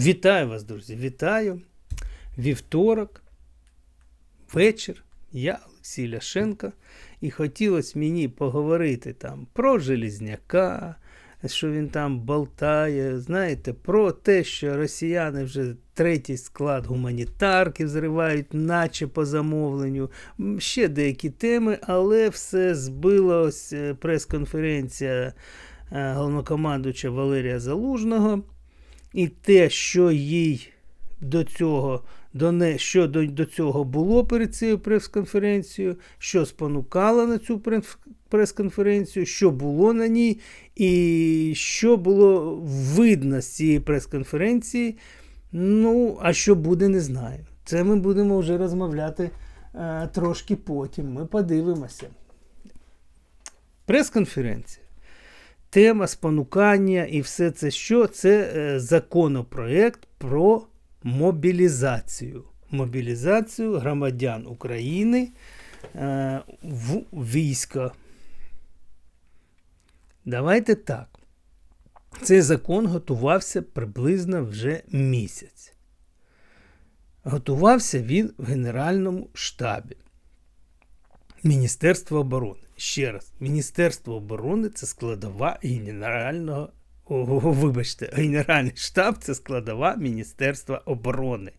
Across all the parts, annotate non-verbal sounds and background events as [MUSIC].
Вітаю вас, друзі! Вітаю! Вівторок, вечір. Я Олексій Ляшенко. І хотілося мені поговорити там про Желізняка, що він там болтає. Знаєте, про те, що росіяни вже третій склад гуманітарки взривають, наче по замовленню. Ще деякі теми, але все збилось е, прес-конференція е, головнокомандуюча Валерія Залужного. І те, що їй до цього, до не, що до, до цього було перед цією прес-конференцією, що спонукало на цю прес- прес-конференцію, що було на ній, і що було видно з цієї прес-конференції. Ну, а що буде, не знаю. Це ми будемо вже розмовляти е, трошки потім. Ми подивимося. Прес-конференція. Тема спонукання і все це що? Це е, законопроект про мобілізацію. Мобілізацію громадян України е, в військо. Давайте так. Цей закон готувався приблизно вже місяць. Готувався він в Генеральному штабі Міністерства оборони. Ще раз, Міністерство оборони це складова генерального. О, вибачте, Генеральний штаб це складова Міністерства оборони.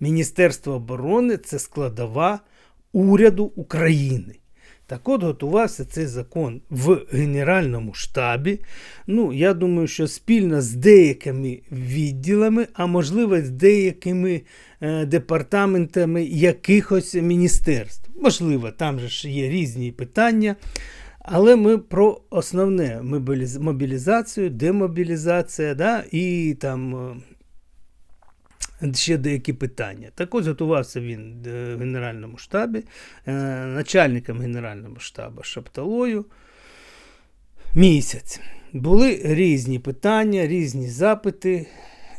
Міністерство оборони це складова уряду України. Так от готувався цей закон в Генеральному штабі. Ну, я думаю, що спільно з деякими відділами, а можливо, з деякими е, департаментами якихось міністерств. Можливо, там же ж є різні питання. Але ми про основне мобілізацію, демобілізація, да, і там е, ще деякі питання. Так ось готувався він е, в Генеральному штабі, е, начальником Генерального штабу Шапталою місяць. Були різні питання, різні запити.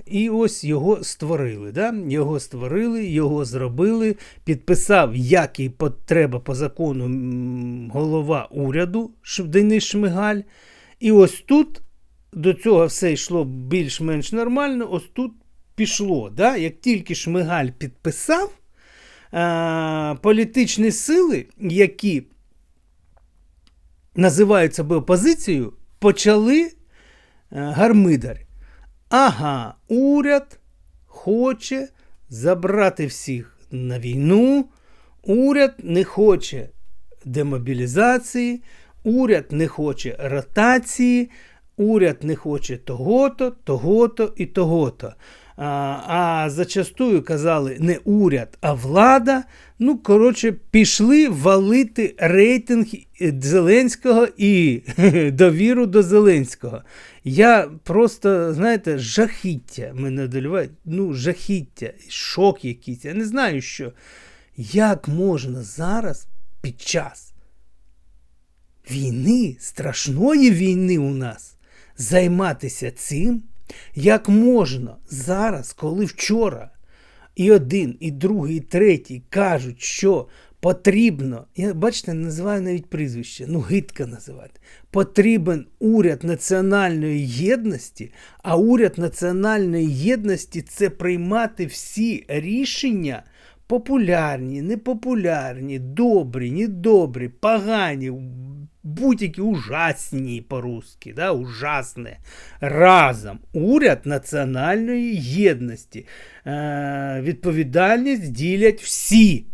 І ось його створили. Да? Його створили, його зробили, підписав, як і треба по закону голова уряду Денис Шмигаль. І ось тут до цього все йшло більш-менш нормально. Ось тут пішло. Да? Як тільки Шмигаль підписав, а, політичні сили, які називають себе опозицією, почали е, гармидар. Ага, уряд хоче забрати всіх на війну, уряд не хоче демобілізації, уряд не хоче ротації, уряд не хоче того-то, того-то і того-то. А, зачастую казали не уряд, а влада. Ну, коротше, пішли валити рейтинг Зеленського і [LAUGHS] довіру до Зеленського. Я просто, знаєте, жахіття мене одоліває. Ну, жахіття, шок якийсь. Я не знаю, що. Як можна зараз під час війни, страшної війни у нас, займатися цим? Як можна зараз, коли вчора і один, і другий, і третій кажуть, що потрібно, я бачите, називаю навіть прізвище, ну гидко називати. Потрібен уряд національної єдності, а уряд національної єдності це приймати всі рішення. Популярні, непопулярні, добрі, недобрі, погані, будь-які ужасні по-русски, да, ужасне. Разом уряд національної єдності. Е, відповідальність ділять всі.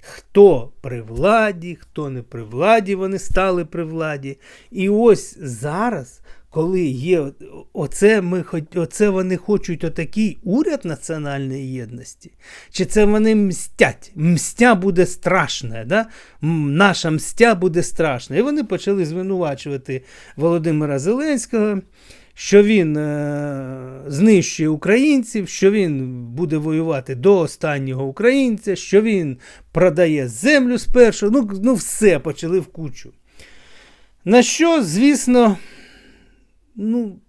Хто при владі, хто не при владі, вони стали при владі. І ось зараз, коли є оце, ми, оце вони хочуть отакий уряд національної єдності, чи це вони мстять? Мстя буде страшна, да? Наша мстя буде страшна. І вони почали звинувачувати Володимира Зеленського. Що він е, знищує українців, що він буде воювати до останнього українця, що він продає землю спершу. Ну, ну все почали в кучу. На що, звісно, ну,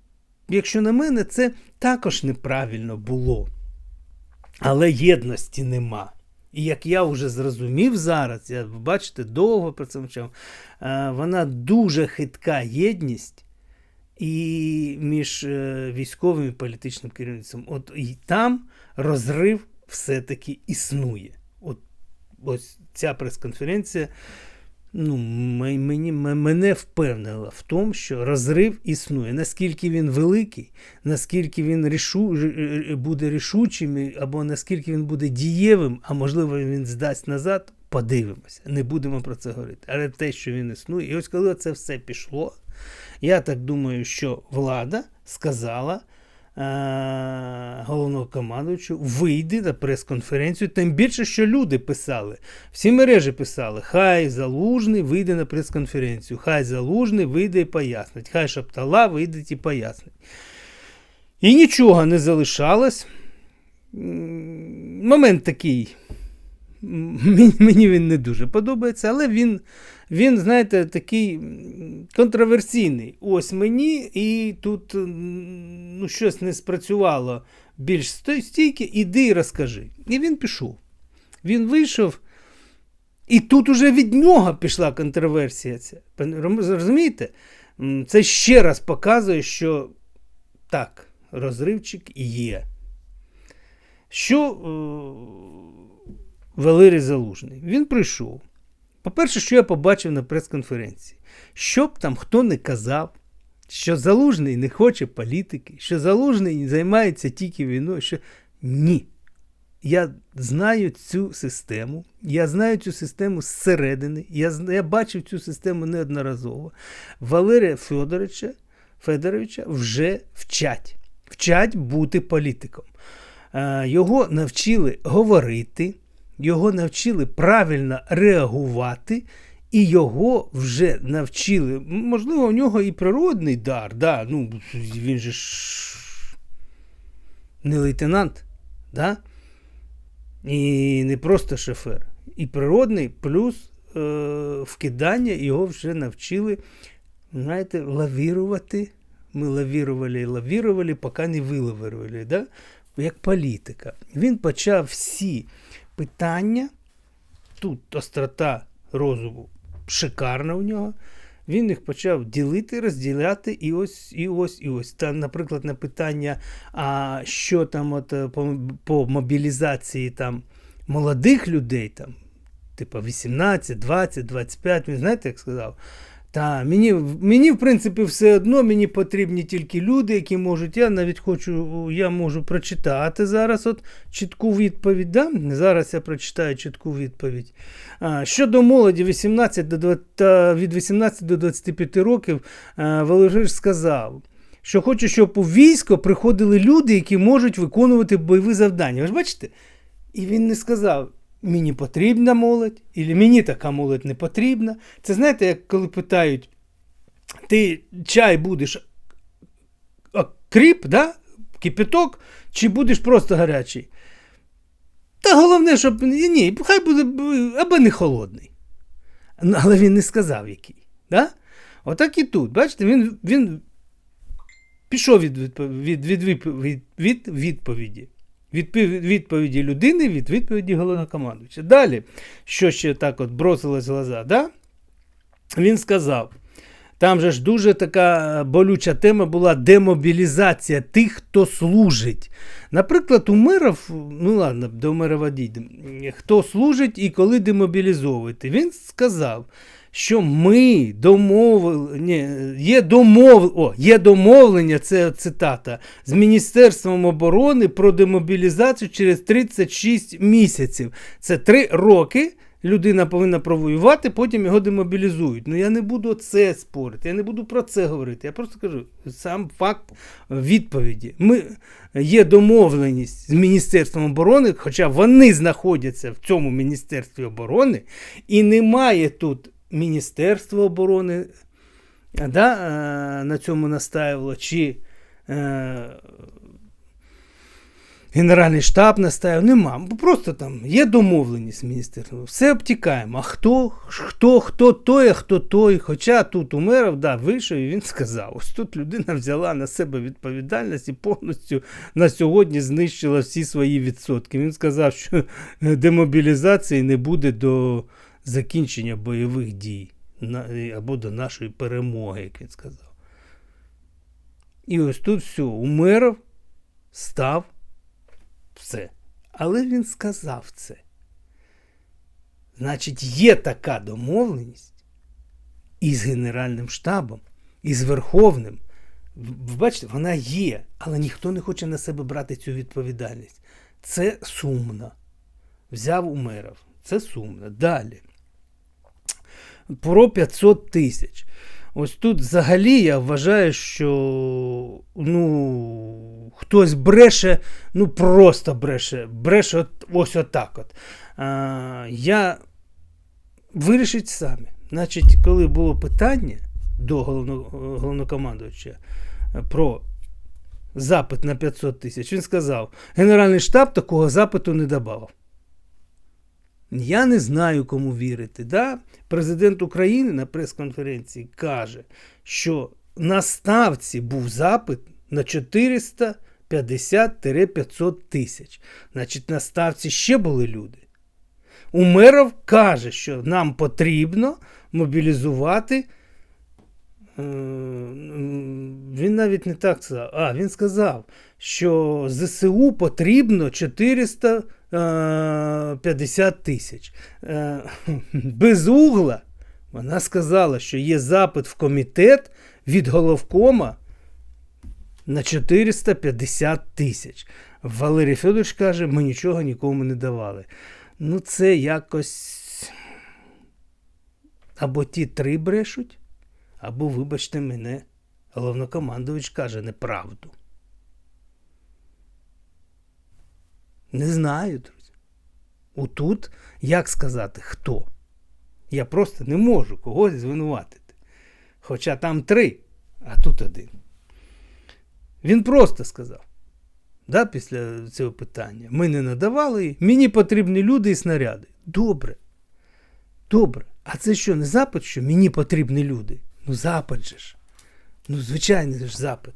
якщо на мене, це також неправильно було. Але єдності нема. І як я вже зрозумів зараз, я бачите, довго про це мовчав, е, вона дуже хитка єдність. і між е, військовим і політичним керівництвом. От і там розрив все-таки існує. От ось ця прес-конференція ну, мені, мене впевнила в тому, що розрив існує. Наскільки він великий, наскільки він рішу, буде рішучим, або наскільки він буде дієвим, а можливо, він здасть назад, подивимося. Не будемо про це говорити. Але те, що він існує, і ось коли це все пішло, я так думаю, що влада сказала. Е, головного командуючого вийди на прес-конференцію, тим більше, що люди писали. Всі мережі писали: Хай Залужний вийде на прес-конференцію, хай Залужний вийде і пояснить, хай Шаптала вийде і пояснить. І нічого не залишалось. Момент такий. Мені він не дуже подобається, але він він, знаєте, такий контроверсійний. Ось мені, і тут ну, щось не спрацювало більш стійке, іди і розкажи. І він пішов. Він вийшов. І тут уже від нього пішла контроверсія. ця. Розумієте? Це ще раз показує, що так, розривчик є. Що е, Валерій Залужний? Він прийшов. По-перше, що я побачив на прес-конференції, що б там хто не казав, що Залужний не хоче політики, що Залужний займається тільки війною, що ні. Я знаю цю систему, я знаю цю систему зсередини, я я бачив цю систему неодноразово. Валерія Федоровича, Федоровича вже вчать. Вчать бути політиком. Його навчили говорити його навчили правильно реагувати, і його вже навчили. Можливо, у нього і природний дар, да, ну, він же ж не лейтенант, да? і не просто шофер. І природний, плюс е, вкидання його вже навчили, знаєте, лавірувати. Ми лавірували і лавірували, поки не вилавірували, да? як політика. Він почав всі питання. Тут острота розуму шикарна у нього. Він їх почав ділити, розділяти і ось, і ось, і ось. Та, наприклад, на питання, а що там от, е, по, по мобілізації там молодих людей, там, типу 18, 20, 25, він знаєте, як сказав? Та, мені, мені, в принципі, все одно мені потрібні тільки люди, які можуть. Я навіть хочу, я можу прочитати зараз от чітку відповідь. Да? Зараз я прочитаю чітку відповідь. А, Щодо молоді 18 до 20, від 18 до 25 років, Валерій сказав, що хоче, щоб у військо приходили люди, які можуть виконувати бойові завдання. Ви ж бачите? І він не сказав мені потрібна молодь, і мені така молодь не потрібна. Це знаєте, як коли питають, ти чай будеш кріп, да? кипяток, чи будеш просто гарячий? Та головне, щоб ні, хай буде або не холодний. Але він не сказав який. Да? Отак і тут. Бачите, він він пішов від від, від, від, від відповіді. Від відповіді людини від відповіді головнокомандуюча. Далі, що ще так от бросилось в глаза, да? він сказав: там же ж дуже така болюча тема була демобілізація тих, хто служить. Наприклад, у Умеров, ну ладно, до Умерова дійдемо, хто служить і коли демобілізовуєте, він сказав що ми домовили, є домов, о, є домовлення, це цитата, з Міністерством оборони про демобілізацію через 36 місяців. Це три роки. Людина повинна провоювати, потім його демобілізують. Ну я не буду це спорити, я не буду про це говорити. Я просто кажу сам факт відповіді. Ми Є домовленість з Міністерством оборони, хоча вони знаходяться в цьому Міністерстві оборони, і немає тут Міністерство оборони да, е, на цьому настаювало, чи е, Генеральний штаб настаював, нема. Просто там є домовленість з. Все обтікаємо. А хто, хто, хто той, а хто той. Хоча тут у мерів да, вийшов і він сказав: ось тут людина взяла на себе відповідальність і повністю на сьогодні знищила всі свої відсотки. Він сказав, що демобілізації не буде до закінчення бойових дій або до нашої перемоги, як він сказав. І ось тут все, Умеров став все. Але він сказав це. Значить, є така домовленість із Генеральним штабом, і з Верховним. Ви бачите, вона є, але ніхто не хоче на себе брати цю відповідальність. Це сумно. Взяв Умеров. Це сумно. Далі. Про 500 тисяч. Ось тут взагалі я вважаю, що ну, хтось бреше, ну просто бреше, бреше от, ось отак от. А, я вирішить самі. Значить, коли було питання до головного, головнокомандувача про запит на 500 тисяч, він сказав, Генеральний штаб такого запиту не давав. Я не знаю, кому вірити. Да? Президент України на прес-конференції каже, що на ставці був запит на 450-500 тисяч. Значить, на ставці ще були люди. Умеров каже, що нам потрібно мобілізувати. Е, Він навіть не так сказав. А, він сказав, що ЗСУ потрібно 450 тисяч. Е, Без угла вона сказала, що є запит в комітет від головкома на 450 тисяч. Валерій Федорович каже, ми нічого нікому не давали. Ну, це якось. Або ті три брешуть, або, вибачте мене, головнокомандувач каже неправду. Не знаю, друзі. Отут, як сказати, хто? Я просто не можу когось звинуватити. Хоча там три, а тут один. Він просто сказав. Да, Після цього питання. Ми не надавали, мені потрібні люди і снаряди. Добре. Добре. А це що, не запит, що мені потрібні люди? Ну, запит же ж. Ну, звичайний ж запит.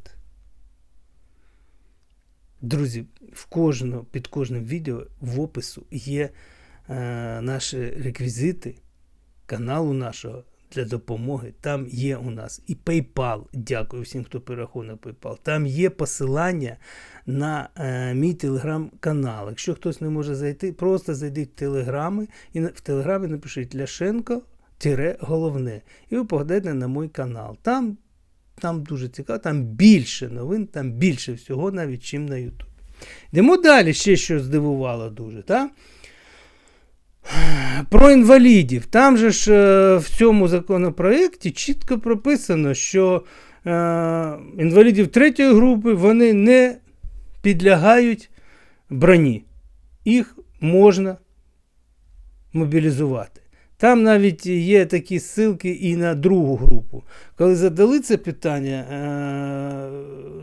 Друзі, в кожного, під кожним відео в опису є е, наші реквізити каналу нашого для допомоги. Там є у нас і PayPal. Дякую всім, хто перераховує PayPal. Там є посилання на е, мій телеграм-канал. Якщо хтось не може зайти, просто зайдіть в телеграми і в телеграмі напишіть Ляшенко. Головне. І ви поглядайте на мій канал. Там там дуже цікаво, там більше новин, там більше всього, навіть чим на Ютубі. Йдемо далі, ще що здивувало дуже. так? Про інвалідів. Там же ж е, в цьому законопроєкті чітко прописано, що е, інвалідів третьої групи вони не підлягають броні. Їх можна мобілізувати. Там навіть є такі ссылки і на другу групу. Коли задали це питання, е,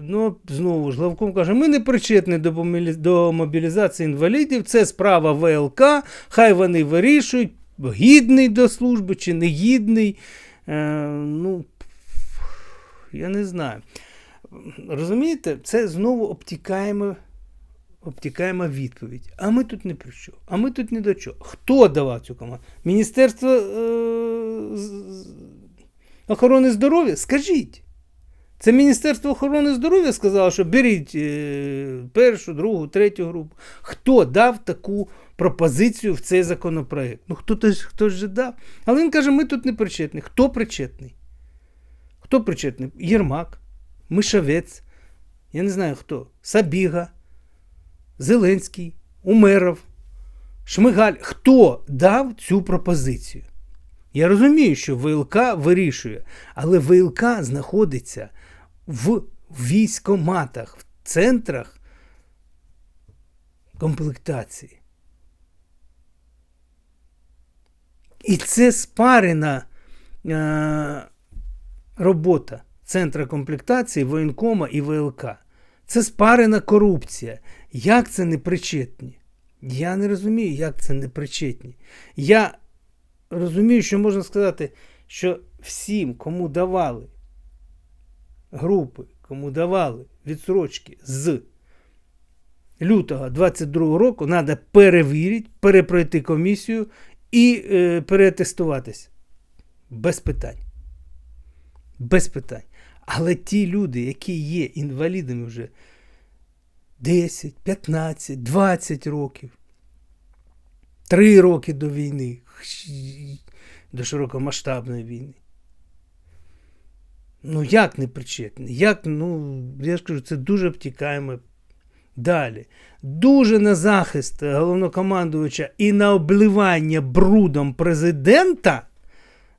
ну, знову ж Лавком каже, ми не причетні до мобілізації інвалідів, це справа ВЛК, хай вони вирішують, гідний до служби чи не гідний. Е, ну, Я не знаю. Розумієте, це знову обтікаємо обтікаємо відповідь. А ми тут не при що. А ми тут не до чого. Хто давав цю команду? Міністерство е- охорони здоров'я? Скажіть. Це Міністерство охорони здоров'я сказало, що беріть е- першу, другу, третю групу. Хто дав таку пропозицію в цей законопроект? Ну, хто хтось же дав. Але він каже, ми тут не причетні. Хто причетний? Хто причетний? Єрмак, Мишавець, я не знаю хто, Сабіга. Зеленський, Умеров, Шмигаль. Хто дав цю пропозицію? Я розумію, що ВЛК вирішує, але ВЛК знаходиться в військоматах, в центрах комплектації. І це спарена е, робота Центра комплектації, воєнкома і ВЛК. Це спарена корупція. Як це непричетні? Я не розумію, як це непричетні. Я розумію, що можна сказати, що всім, кому давали групи, кому давали відсрочки з лютого 22 року, треба перевірити, перепройти комісію і е, перетестуватись. Без питань. Без питань. Але ті люди, які є інвалідами вже 10, 15, 20 років, 3 роки до війни, до широкомасштабної війни. Ну, як не причетні? Як, ну, я ж кажу, це дуже обтікаємо. Далі. Дуже на захист головнокомандувача і на обливання брудом президента.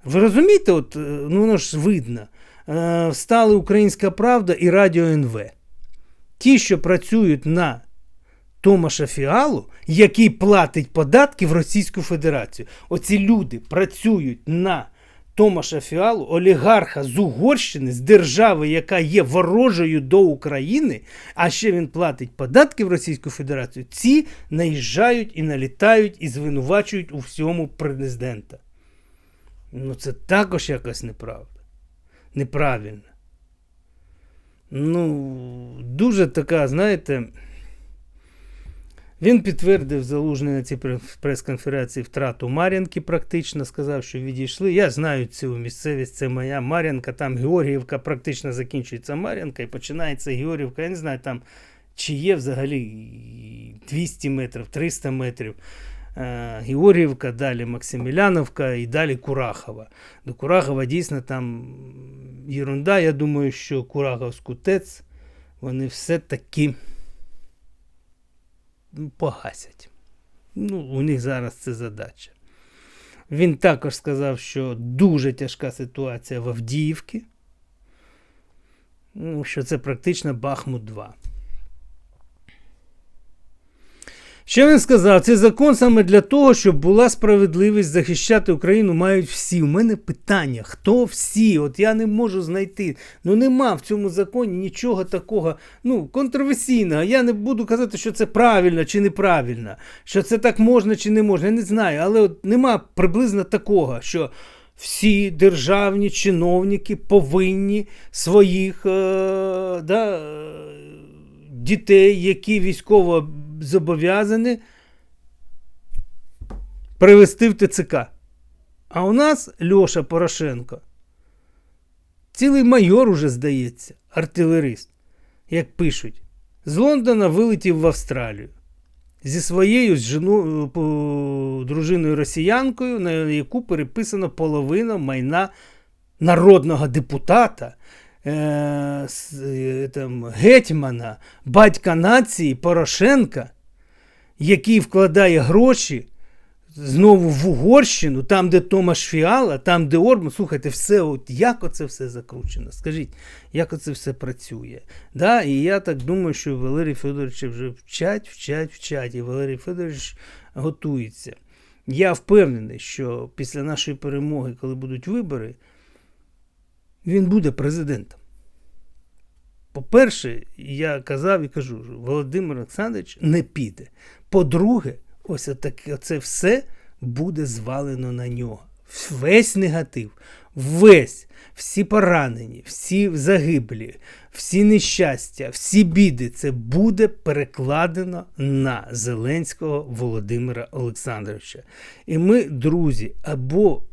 Ви розумієте, от, ну воно ж видно. Е, встали Українська Правда і Радіо НВ. Ті, що працюють на Томаша Фіалу, який платить податки в Російську Федерацію. Оці люди працюють на Томаша Фіалу, олігарха з Угорщини, з держави, яка є ворожою до України, а ще він платить податки в Російську Федерацію. Ці наїжджають і налітають і звинувачують у всьому президента. Ну, це також якась неправда. Неправильно. Ну, дуже така, знаєте. Він підтвердив залужний на цій прес-конференції втрату Мар'янки, практично сказав, що відійшли. Я знаю цю місцевість, це моя Мар'янка, там Георгіївка, практично закінчується Мар'янка і починається Георгіївка. Я не знаю, там чи є взагалі 200 метрів, 300 метрів. Е, Георгіївка, далі Максиміляновка і далі Курахова. До Курахова дійсно там єрунда. Я думаю, що Кураховську ТЕЦ вони все-таки погасять. Ну, У них зараз це задача. Він також сказав, що дуже тяжка ситуація в Авдіївці, ну, що це практично Бахмут 2. Що він сказав? Цей закон саме для того, щоб була справедливість захищати Україну мають всі. У мене питання: хто всі? От я не можу знайти. Ну нема в цьому законі нічого такого ну, контроверсійного. Я не буду казати, що це правильно чи неправильно, що це так можна чи не можна. Я не знаю. Але от нема приблизно такого, що. Всі державні чиновники повинні своїх е, да, дітей, які військово зобов'язані привести в ТЦК. А у нас Льоша Порошенко. Цілий майор уже здається, артилерист, як пишуть, з Лондона вилетів в Австралію зі своєю жену, дружиною росіянкою, на яку переписано половина майна народного депутата, е, там, гетьмана, батька нації Порошенка, який вкладає гроші знову в Угорщину, там, де Томаш Фіала, там, де Орбан. Слухайте, все, от як оце все закручено? Скажіть, як оце все працює? Да? І я так думаю, що Валерій Федорович вже вчать, вчать, вчать, і Валерій Федорович готується. Я впевнений, що після нашої перемоги, коли будуть вибори, він буде президентом. По-перше, я казав і кажу, що Володимир Олександрович не піде. По-друге, ось це все буде звалено на нього. Весь негатив, весь, всі поранені, всі загиблі, всі нещастя, всі біди це буде перекладено на Зеленського Володимира Олександровича. І ми, друзі, або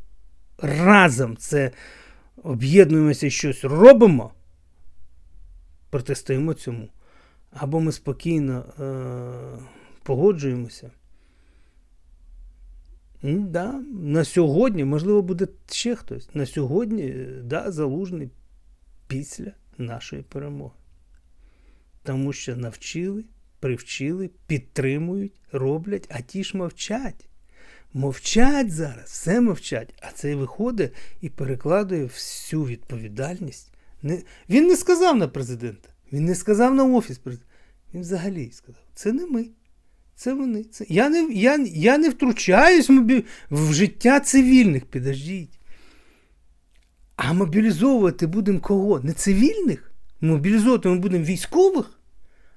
разом це об'єднуємося і щось робимо, протистоїмо цьому. Або ми спокійно е- погоджуємося. Да, На сьогодні, можливо, буде ще хтось. На сьогодні, да, залужний після нашої перемоги. Тому що навчили, привчили, підтримують, роблять, а ті ж мовчать. Мовчать зараз, все мовчать, а цей виходить і перекладує всю відповідальність. Не, Він не сказав на президента, він не сказав на офіс президента. Він взагалі сказав: це не ми, це вони. Це... Я не я, я не втручаюсь в, в життя цивільних, підождіть. А мобілізовувати будемо кого? Не цивільних? Мобілізовувати ми будемо військових.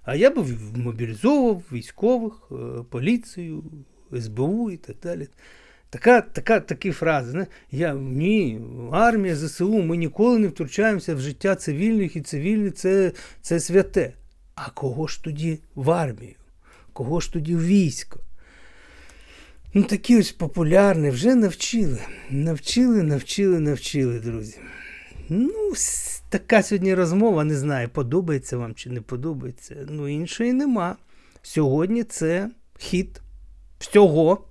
А я б мобілізовував військових, е, поліцію, СБУ і так далі. Така, така, Такі фрази. Не? Я, Ні, армія, ЗСУ, ми ніколи не втручаємося в життя цивільних, і цивільні це, це святе. А кого ж тоді в армію? Кого ж тоді в військо? Ну, такі ось популярні, вже навчили. Навчили, навчили, навчили, друзі. Ну, така сьогодні розмова, не знаю, подобається вам чи не подобається. Ну, іншої нема. Сьогодні це хіт всього.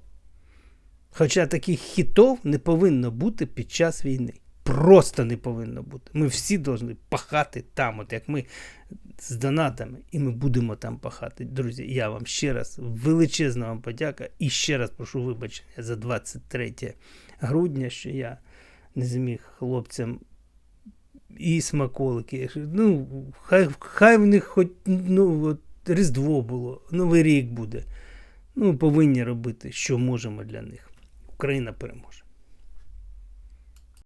Хоча таких хітов не повинно бути під час війни. Просто не повинно бути. Ми всі повинні пахати там, от як ми з донатами, і ми будемо там пахати. Друзі, я вам ще раз величезна вам подяка і ще раз прошу вибачення за 23 грудня, що я не зміг хлопцям і смаколики. Ну, хай, хай в них хоч ну, от, Різдво було, Новий рік буде. Ну, повинні робити, що можемо для них. Україна переможе.